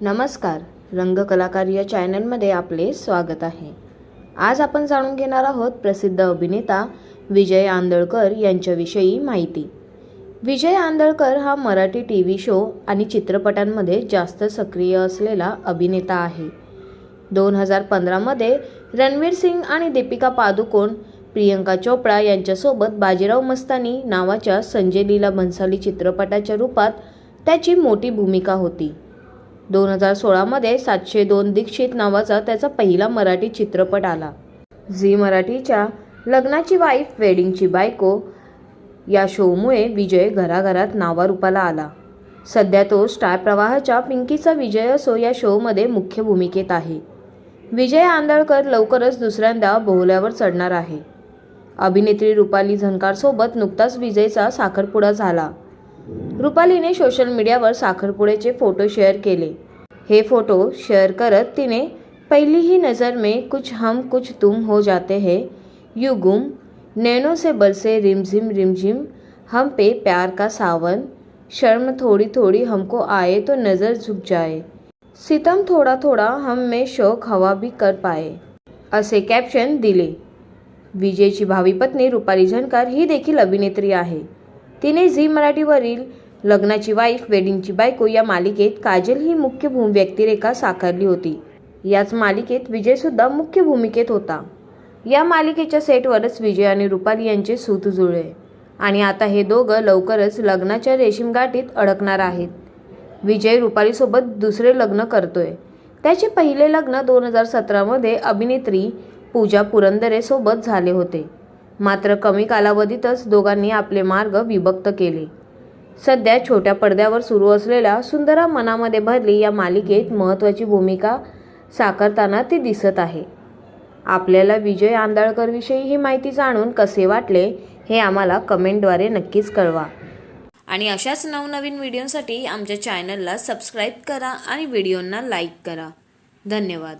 नमस्कार रंगकलाकार या चॅनलमध्ये आपले स्वागत आहे. आज आपण जाणून घेणार आहोत प्रसिद्ध अभिनेता विजय आंदळकर यांच्याविषयी माहिती. विजय आंदळकर हा मराठी टी व्ही शो आणि चित्रपटांमध्ये जास्त सक्रिय असलेला अभिनेता आहे. दोन हजार पंधरामध्ये रणवीर सिंग आणि दीपिका पादुकोण प्रियंका चोप्रा यांच्यासोबत बाजीराव मस्तानी नावाच्या संजय लीला भन्साली चित्रपटाच्या रूपात त्याची मोठी भूमिका होती. दोन हजार सोळामध्ये सातशे दोन दीक्षित नावाचा त्याचा पहिला मराठी चित्रपट आला. झी मराठीच्या लग्नाची वाईफ वेडिंगची बायको या शोमुळे विजय घराघरात नावारूपाला आला. सध्या तो स्टार प्रवाहाच्या पिंकीचा विजय असो या शोमध्ये मुख्य भूमिकेत आहे. विजय आंदळकर लवकरच दुसऱ्यांदा बोहल्यावर चढणार आहे. अभिनेत्री रुपाली झनकारसोबत नुकताच विजयचा साखरपुडा झाला. रुपालीने सोशल मीडियावर साखरपुड्याचे फोटो शेअर केले. हे फोटो शेअर करत तिने पहिली ही नज़र में कुछ हम कुछ तुम हो जाते हैं. यू गुम नैनो से बरसे रिमझिम रिमझिम हम पे प्यार का सावन. शर्म थोड़ी थोड़ी हमको आए तो नज़र झुक जाए. सितम थोड़ा थोड़ा हम में शौक हवा भी कर पाए. असे कॅप्शन दिले. विजयची भावी पत्नी रुपाली झणकार ही देखील अभिनेत्री आहे. तिने झी मराठीवरील लग्नाची वाईफ वेडिंगची बायको या मालिकेत काजल ही मुख्य भूम व्यक्तिरेखा साकारली होती. याच मालिकेत विजयसुद्धा मुख्य भूमिकेत होता. या मालिकेच्या सेटवरच विजय आणि रुपाली यांचे सूत जुळले. आणि आता हे दोघं लवकरच लग्नाच्या रेशीम गाठीत अडकणार आहेत. विजय रुपालीसोबत दुसरे लग्न करतोय. त्याचे पहिले लग्न दोन हजार सतरामध्ये अभिनेत्री पूजा पुरंदरेसोबत झाले होते. मात्र कमी कालावधीतच दोघांनी आपले मार्ग विभक्त केले. सध्या छोट्या पडद्यावर सुरू असलेल्या सुंदरा मनामध्ये भरली या मालिकेत महत्त्वाची भूमिका साकारताना ती दिसत आहे. आपल्याला विजय आंदाळकरविषयी ही माहिती जाणून कसे वाटले हे आम्हाला कमेंटद्वारे नक्कीच कळवा. आणि अशाच नवनवीन व्हिडिओसाठी आमच्या चॅनलला सबस्क्राईब करा आणि व्हिडिओंना लाईक करा. धन्यवाद.